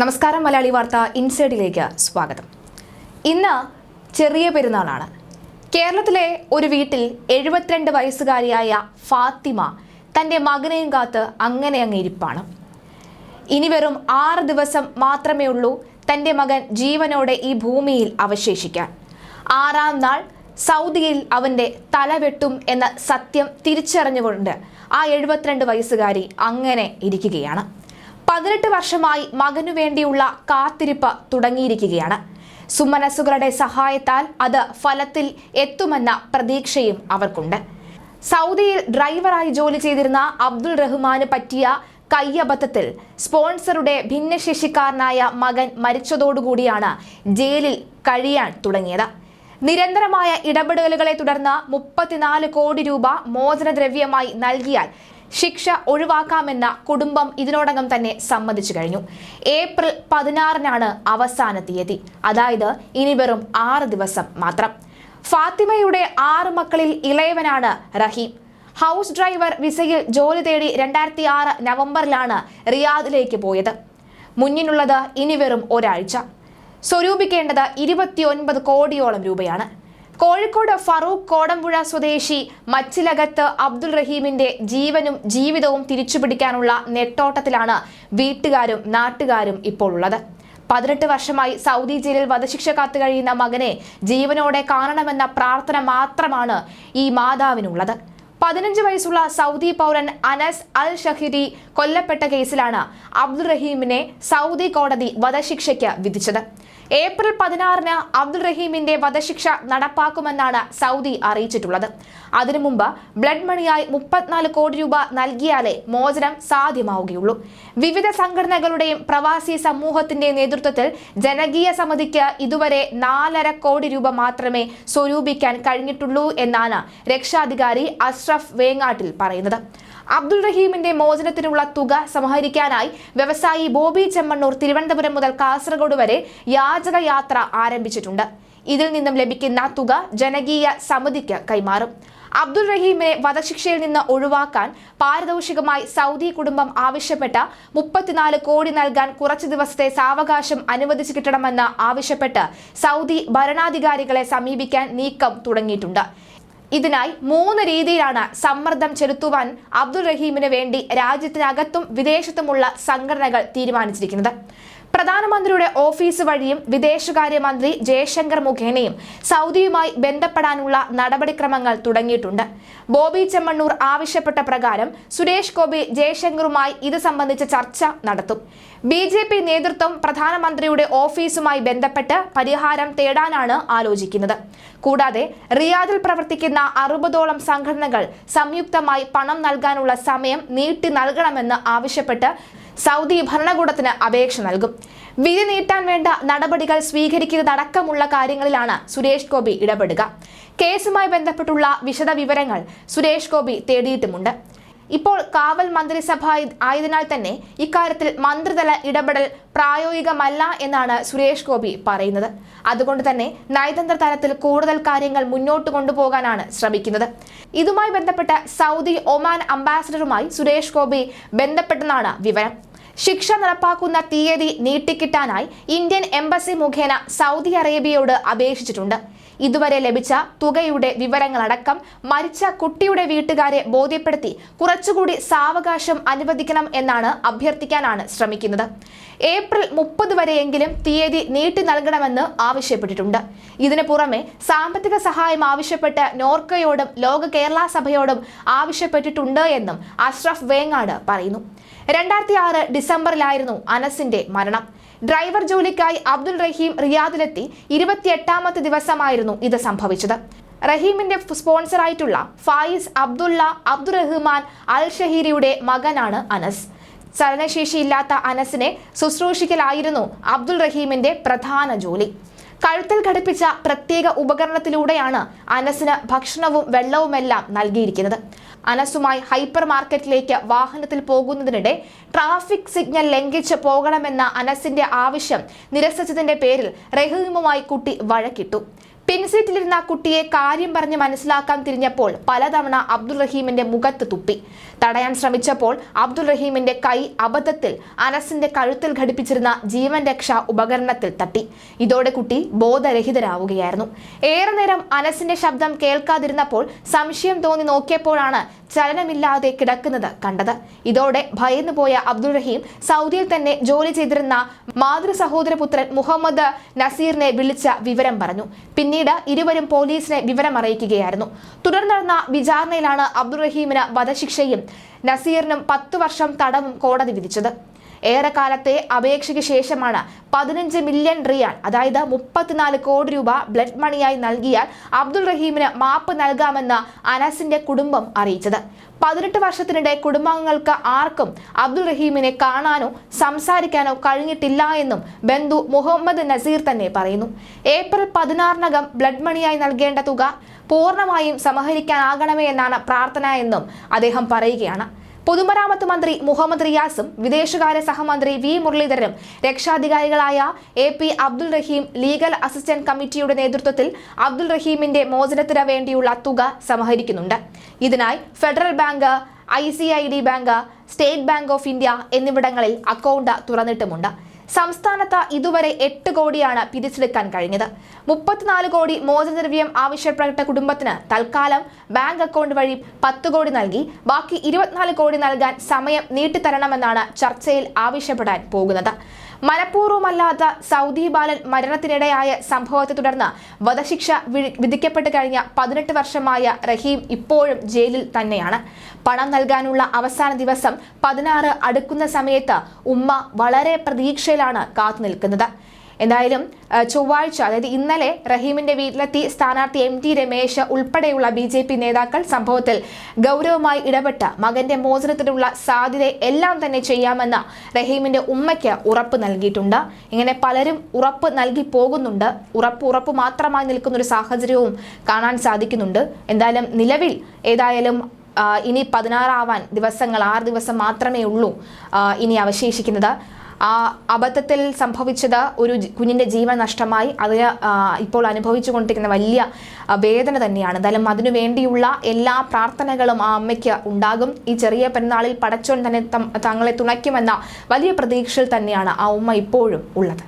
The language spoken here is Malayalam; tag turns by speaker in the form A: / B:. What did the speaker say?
A: നമസ്കാരം മലയാളി വാർത്ത ഇൻസൈഡിലേക്ക് സ്വാഗതം. ഇന്ന് ചെറിയ പെരുന്നാളാണ്. കേരളത്തിലെ ഒരു വീട്ടിൽ എഴുപത്തിരണ്ട് വയസ്സുകാരിയായ ഫാത്തിമ തന്റെ മകനെയും കാത്ത് അങ്ങനെ അങ്ങ് ഇരിപ്പാണ്. ഇനി വെറും ആറ് ദിവസം മാത്രമേ ഉള്ളൂ തന്റെ മകൻ ജീവനോടെ ഈ ഭൂമിയിൽ അവശേഷിക്കാൻ. ആറാം നാൾ സൗദിയിൽ അവന്റെ തല വെട്ടും എന്ന സത്യം തിരിച്ചറിഞ്ഞുകൊണ്ട് ആ എഴുപത്തിരണ്ട് വയസ്സുകാരി അങ്ങനെ ഇരിക്കുകയാണ്. പതിനെട്ട് വർഷമായി മകനു വേണ്ടിയുള്ള കാത്തിരിപ്പ് തുടങ്ങിയിരിക്കുകയാണ്. സുമനസ്സുകളുടെ സഹായത്താൽ അത് ഫലത്തിൽ എത്തുമെന്ന പ്രതീക്ഷയും അവർക്കുണ്ട്. സൗദിയിൽ ഡ്രൈവറായി ജോലി ചെയ്തിരുന്ന അബ്ദുൾ റഹ്മാന് പറ്റിയ കയ്യബദ്ധത്തിൽ സ്പോൺസറുടെ ഭിന്നശേഷിക്കാരനായ മകൻ മരിച്ചതോടുകൂടിയാണ് ജയിലിൽ കഴിയാൻ തുടങ്ങിയത്. നിരന്തരമായ ഇടപെടലുകളെ തുടർന്ന് മുപ്പത്തിനാല് കോടി രൂപ മോചനദ്രവ്യമായി നൽകിയാൽ ശിക്ഷ ഒഴിവാക്കാമെന്ന കുടുംബം ഇതിനോടകം തന്നെ സമ്മതിച്ചു കഴിഞ്ഞു. ഏപ്രിൽ പതിനാറിനാണ് അവസാന തീയതി. അതായത് ഇനി വെറും ആറ് ദിവസം മാത്രം. ഫാത്തിമയുടെ ആറ് മക്കളിൽ ഇളയവനാണ് റഹീം. ഹൗസ് ഡ്രൈവർ വിസയിൽ ജോലി തേടി രണ്ടായിരത്തി ആറ് നവംബറിലാണ് റിയാദിലേക്ക് പോയത്. മുന്നിലുള്ളത് ഇനി വെറും ഒരാഴ്ച. സ്വരൂപിക്കേണ്ടത് ഇരുപത്തിയൊൻപത് കോടിയോളം രൂപയാണ്. കോഴിക്കോട് ഫറൂഖ് കോടമ്പുഴ സ്വദേശി മച്ചിലകത്ത് അബ്ദുൾ റഹീമിന്റെ ജീവനും ജീവിതവും തിരിച്ചുപിടിക്കാനുള്ള നെട്ടോട്ടത്തിലാണ് വീട്ടുകാരും നാട്ടുകാരും ഇപ്പോൾ ഉള്ളത് പതിനെട്ട് വർഷമായി സൗദി ജയിലിൽ വധശിക്ഷ കാത്തു കഴിയുന്ന മകനെ ജീവനോടെ കാണണമെന്ന പ്രാർത്ഥന മാത്രമാണ് ഈ മാതാവിനുള്ളത്. പതിനഞ്ച് വയസ്സുള്ള സൗദി പൗരൻ അനസ് അൽ ഷഹിരി കൊല്ലപ്പെട്ട കേസിലാണ് അബ്ദുൾ റഹീമിനെ സൗദി കോടതി വധശിക്ഷയ്ക്ക് വിധിച്ചത്. ഏപ്രിൽ പതിനാറിന് അബ്ദുൾ റഹീമിന്റെ വധശിക്ഷ നടപ്പാക്കുമെന്നാണ് സൗദി അറിയിച്ചിട്ടുള്ളത്. അതിനു മുമ്പ് ബ്ലഡ് മണിയായി മുപ്പത്തിനാല് കോടി രൂപ നൽകിയാലേ മോചനം സാധ്യമാവുകയുള്ളൂ. വിവിധ സംഘടനകളുടെയും പ്രവാസി സമൂഹത്തിന്റെ നേതൃത്വത്തിൽ ജനകീയ സമിതിക്ക് ഇതുവരെ നാലര കോടി രൂപ മാത്രമേ സ്വരൂപിക്കാൻ കഴിഞ്ഞിട്ടുള്ളൂ എന്നാണ് രക്ഷാധികാരി അഷ്റഫ് വേങ്ങാട്ടിൽ പറയുന്നത്. അബ്ദുൾ റഹീമിന്റെ മോചനത്തിനുള്ള തുക സമാഹരിക്കാനായി വ്യവസായി ബോബി ചെമ്മണ്ണൂർ തിരുവനന്തപുരം മുതൽ കാസർഗോഡ് വരെ യാചക യാത്ര ആരംഭിച്ചിട്ടുണ്ട്. ഇതിൽ നിന്നും ലഭിക്കുന്ന തുക ജനകീയ സമിതിക്ക് കൈമാറും. അബ്ദുൾ റഹീമിനെ വധശിക്ഷയിൽ നിന്ന് ഒഴിവാക്കാൻ പാരിതോഷികമായി സൗദി കുടുംബം ആവശ്യപ്പെട്ട മുപ്പത്തിനാല് കോടി നൽകാൻ കുറച്ചു ദിവസത്തെ സാവകാശം അനുവദിച്ചു കിട്ടണമെന്ന് ആവശ്യപ്പെട്ട് സൗദി ഭരണാധികാരികളെ സമീപിക്കാൻ നീക്കം തുടങ്ങിയിട്ടുണ്ട്. ഇതിനായി മൂന്ന് രീതിയിലാണ് സമ്മർദ്ദം ചെലുത്തുവാൻ അബ്ദുൾ റഹീമിന് വേണ്ടി രാജ്യത്തിനകത്തും വിദേശത്തുമുള്ള സംഘടനകൾ തീരുമാനിച്ചിരിക്കുന്നത്. പ്രധാനമന്ത്രിയുടെ ഓഫീസ് വഴിയും വിദേശകാര്യമന്ത്രി ജയശങ്കർ മുഖേനയും സൗദിയുമായി ബന്ധപ്പെടാനുള്ള നടപടിക്രമങ്ങൾ തുടങ്ങിയിട്ടുണ്ട്. ബോബി ചെമ്മണ്ണൂർ ആവശ്യപ്പെട്ട പ്രകാരം സുരേഷ് ഗോപി ജയശങ്കറുമായി ഇത് സംബന്ധിച്ച ചർച്ച നടത്തും. ബി ജെ പി നേതൃത്വം പ്രധാനമന്ത്രിയുടെ ഓഫീസുമായി ബന്ധപ്പെട്ട് പരിഹാരം തേടാനാണ് ആലോചിക്കുന്നത്. കൂടാതെ റിയാദിൽ പ്രവർത്തിക്കുന്ന അറുപതോളം സംഘടനകൾ സംയുക്തമായി പണം നൽകാനുള്ള സമയം നീട്ടി നൽകണമെന്ന് ആവശ്യപ്പെട്ട് സൗദി ഭരണകൂടത്തിന് അപേക്ഷ നൽകും. വിധി നീട്ടാൻ വേണ്ട നടപടികൾ സ്വീകരിക്കുന്നതടക്കമുള്ള കാര്യങ്ങളിലാണ് സുരേഷ് ഗോപി ഇടപെടുക. കേസുമായി ബന്ധപ്പെട്ടുള്ള വിശദവിവരങ്ങൾ സുരേഷ് ഗോപി തേടിയിട്ടുമുണ്ട്. ഇപ്പോൾ കാവൽ മന്ത്രിസഭ ആയതിനാൽ തന്നെ ഇക്കാര്യത്തിൽ മന്ത്രിതല ഇടപെടൽ പ്രായോഗികമല്ല എന്നാണ് സുരേഷ് ഗോപി പറയുന്നത്. അതുകൊണ്ട് തന്നെ നയതന്ത്ര തലത്തിൽ കൂടുതൽ കാര്യങ്ങൾ മുന്നോട്ട് കൊണ്ടുപോകാനാണ് ശ്രമിക്കുന്നത്. ഇതുമായി ബന്ധപ്പെട്ട സൗദി ഒമാൻ അംബാസഡറുമായി സുരേഷ് ഗോപി ബന്ധപ്പെട്ടെന്നാണ് വിവരം. ശിക്ഷ നടപ്പാക്കുന്ന തീയതി നീട്ടിക്കിട്ടാനായി ഇന്ത്യൻ എംബസി മുഖേന സൗദി അറേബ്യയോട് അപേക്ഷിച്ചിട്ടുണ്ട്. ഇതുവരെ ലഭിച്ച തുകയുടെ വിവരങ്ങളടക്കം മരിച്ച കുട്ടിയുടെ വീട്ടുകാരെ ബോധ്യപ്പെടുത്തി കുറച്ചുകൂടി സാവകാശം അനുവദിക്കണം എന്നാണ് അഭ്യർത്ഥിക്കാനാണ് ശ്രമിക്കുന്നത്. ഏപ്രിൽ മുപ്പത് വരെയെങ്കിലും തീയതി നീട്ടി നൽകണമെന്ന് ആവശ്യപ്പെട്ടിട്ടുണ്ട്. ഇതിനു പുറമെ സാമ്പത്തിക സഹായം ആവശ്യപ്പെട്ട് നോർക്കയോടും ലോക കേരള സഭയോടും ആവശ്യപ്പെട്ടിട്ടുണ്ട് എന്നും അഷ്റഫ് വേങ്ങാട് പറയുന്നു. രണ്ടായിരത്തി ആറ് ഡിസംബറിലായിരുന്നു അനസിന്റെ മരണം. ഡ്രൈവർ ജോലിക്കായി അബ്ദുൾ റഹീം റിയാദിലെത്തി ഇരുപത്തിയെട്ടാമത്തെ ദിവസമായിരുന്നു ഇത് സംഭവിച്ചത്. റഹീമിന്റെ സ്പോൺസറായിട്ടുള്ള ഫായിസ് അബ്ദുള്ള അബ്ദുറഹ്മാൻ അൽ ഷഹീരിയുടെ മകനാണ് അനസ്. ചലനശേഷിയില്ലാത്ത അനസിനെ ശുശ്രൂഷിക്കലായിരുന്നു അബ്ദുൾ റഹീമിന്റെ പ്രധാന ജോലി. കഴുത്തിൽ ഘടിപ്പിച്ച പ്രത്യേക ഉപകരണത്തിലൂടെയാണ് അനസിന് ഭക്ഷണവും വെള്ളവുമെല്ലാം നൽകിയിരിക്കുന്നത്. അനസുമായി ഹൈപ്പർ മാർക്കറ്റിലേക്ക് വാഹനത്തിൽ പോകുന്നതിനിടെ ട്രാഫിക് സിഗ്നൽ ലംഘിച്ച് പോകണമെന്ന അനസിന്റെ ആവശ്യം നിരസിച്ചതിന്റെ പേരിൽ റഹീമുമായി കുട്ടി വഴക്കിട്ടു. പിൻസീറ്റിലിരുന്ന കുട്ടിയെ കാര്യം പറഞ്ഞ് മനസ്സിലാക്കാൻ തിരിഞ്ഞപ്പോൾ പലതവണ അബ്ദുൾ റഹീമിന്റെ മുഖത്ത് തുപ്പി. തടയാൻ ശ്രമിച്ചപ്പോൾ അബ്ദുൾ റഹീമിന്റെ കൈ അബദ്ധത്തിൽ അനസിന്റെ കഴുത്തിൽ ഘടിപ്പിച്ചിരുന്ന ജീവൻ രക്ഷാ ഉപകരണത്തിൽ തട്ടി. ഇതോടെ കുട്ടി ബോധരഹിതരാവുകയായിരുന്നു. ഏറെ നേരം അനസിന്റെ ശബ്ദം കേൾക്കാതിരുന്നപ്പോൾ സംശയം തോന്നി നോക്കിയപ്പോഴാണ് ചലനമില്ലാതെ കിടക്കുന്നത് കണ്ടത്. ഇതോടെ ഭയന്നു പോയ അബ്ദുൾ റഹീം സൗദിയിൽ തന്നെ ജോലി ചെയ്തിരുന്ന മാതൃ സഹോദരപുത്രൻ മുഹമ്മദ് നസീറിനെ വിളിച്ച വിവരം പറഞ്ഞു. പിന്നീട് ഇരുവരും പോലീസിനെ വിവരം അറിയിക്കുകയായിരുന്നു തുടർന്ന് നടന്ന വിചാരണയിലാണ് അബ്ദുൾ റഹീമിന് വധശിക്ഷയും നസീറിനും പത്തു വർഷം തടവും കോടതി വിധിച്ചത്. ഏറെക്കാലത്തെ അപേക്ഷയ്ക്ക് ശേഷമാണ് പതിനഞ്ച് മില്യൺ റിയാൽ അതായത് മുപ്പത്തിനാല് കോടി രൂപ ബ്ലഡ് മണിയായി നൽകിയാൽ അബ്ദുൾ റഹീമിന് മാപ്പ് നൽകാമെന്ന് അനസിന്റെ കുടുംബം അറിയിച്ചത്. പതിനെട്ട് വർഷത്തിനിടെ കുടുംബാംഗങ്ങൾക്ക് ആർക്കും അബ്ദുൾ റഹീമിനെ കാണാനോ സംസാരിക്കാനോ കഴിഞ്ഞിട്ടില്ല എന്നും ബന്ധു മുഹമ്മദ് നസീർ തന്നെ പറയുന്നു. ഏപ്രിൽ പതിനാറിനകം ബ്ലഡ് മണിയായി നൽകേണ്ട തുക പൂർണമായും സമാഹരിക്കാനാകണമേ എന്നാണ് പ്രാർത്ഥന എന്നും അദ്ദേഹം പറയുകയാണ്. പൊതുമരാമത്ത് മന്ത്രി മുഹമ്മദ് റിയാസും വിദേശകാര്യ സഹമന്ത്രി വി മുരളീധരനും രക്ഷാധികാരികളായ A P Abdul Rahim legal assistant കമ്മിറ്റിയുടെ നേതൃത്വത്തിൽ അബ്ദുൾ റഹീമിന്റെ മോചനത്തിന് വേണ്ടിയുള്ള തുക സമാഹരിക്കുന്നുണ്ട് ഇതിനായി federal bank I bank State Bank of India എന്നിവിടങ്ങളിൽ അക്കൗണ്ട് തുറന്നിട്ടുമുണ്ട്. സംസ്ഥാനത്ത് ഇതുവരെ എട്ട് കോടിയാണ് പിരിച്ചെടുക്കാൻ കഴിഞ്ഞത്. മുപ്പത്തിനാല് കോടി മോചനദ്രവ്യം ആവശ്യപ്പെട്ട കുടുംബത്തിന് തൽക്കാലം ബാങ്ക് അക്കൗണ്ട് വഴി പത്ത് കോടി നൽകി ബാക്കി ഇരുപത്തിനാല് കോടി നൽകാൻ സമയം നീട്ടിത്തരണമെന്നാണ് ചർച്ചയിൽ ആവശ്യപ്പെടാൻ പോകുന്നത്. മനഃപൂർവമല്ലാത്ത സൗദി ബാലൻ മരണത്തിനിടയായ സംഭവത്തെ തുടർന്ന് വധശിക്ഷ വിധിക്കപ്പെട്ട് കഴിഞ്ഞ പതിനെട്ട് വർഷമായ റഹീം ഇപ്പോഴും ജയിലിൽ തന്നെയാണ്. പണം നൽകാനുള്ള അവസാന ദിവസം പതിനാറ് അടുക്കുന്ന സമയത്ത് ഉമ്മ വളരെ പ്രതീക്ഷയിലാണ് കാത്തു നിൽക്കുന്നത് എന്തായാലും ചൊവ്വാഴ്ച അതായത് ഇന്നലെ റഹീമിന്റെ വീട്ടിലെത്തി സ്ഥാനാർത്ഥി എം ടി രമേശ് ഉൾപ്പെടെയുള്ള ബി ജെ പി നേതാക്കൾ സംഭവത്തിൽ ഗൗരവമായി ഇടപെട്ട മകന്റെ മോചനത്തിനുള്ള സാധ്യത എല്ലാം തന്നെ ചെയ്യാമെന്ന് റഹീമിന്റെ ഉമ്മയ്ക്ക് ഉറപ്പ് നൽകിയിട്ടുണ്ട്. ഇങ്ങനെ പലരും ഉറപ്പ് നൽകി പോകുന്നുണ്ട്. ഉറപ്പ് ഉറപ്പ് മാത്രമായി നിൽക്കുന്ന ഒരു സാഹചര്യവും കാണാൻ സാധിക്കുന്നുണ്ട്. എന്തായാലും നിലവിൽ ഏതായാലും ഇനി പതിനാറാവാൻ ദിവസങ്ങൾ ആറ് ദിവസം മാത്രമേ ഉള്ളൂ ഇനി അവശേഷിക്കുന്നത്. ആ അബദ്ധത്തിൽ സംഭവിച്ചത് ഒരു കുഞ്ഞിന്റെ ജീവൻ നഷ്ടമായി അത് ഇപ്പോൾ അനുഭവിച്ചു കൊണ്ടിരിക്കുന്ന വലിയ വേദന തന്നെയാണ്. എന്തായാലും അതിനു വേണ്ടിയുള്ള എല്ലാ പ്രാർത്ഥനകളും ആ അമ്മയ്ക്ക് ഉണ്ടാകും. ഈ ചെറിയ പെരുന്നാളിൽ പടച്ചോൻ തന്നെ തങ്ങളെ തുണയ്ക്കുമെന്ന വലിയ പ്രതീക്ഷയിൽ തന്നെയാണ് ആ ഉമ്മ ഇപ്പോഴും ഉള്ളത്.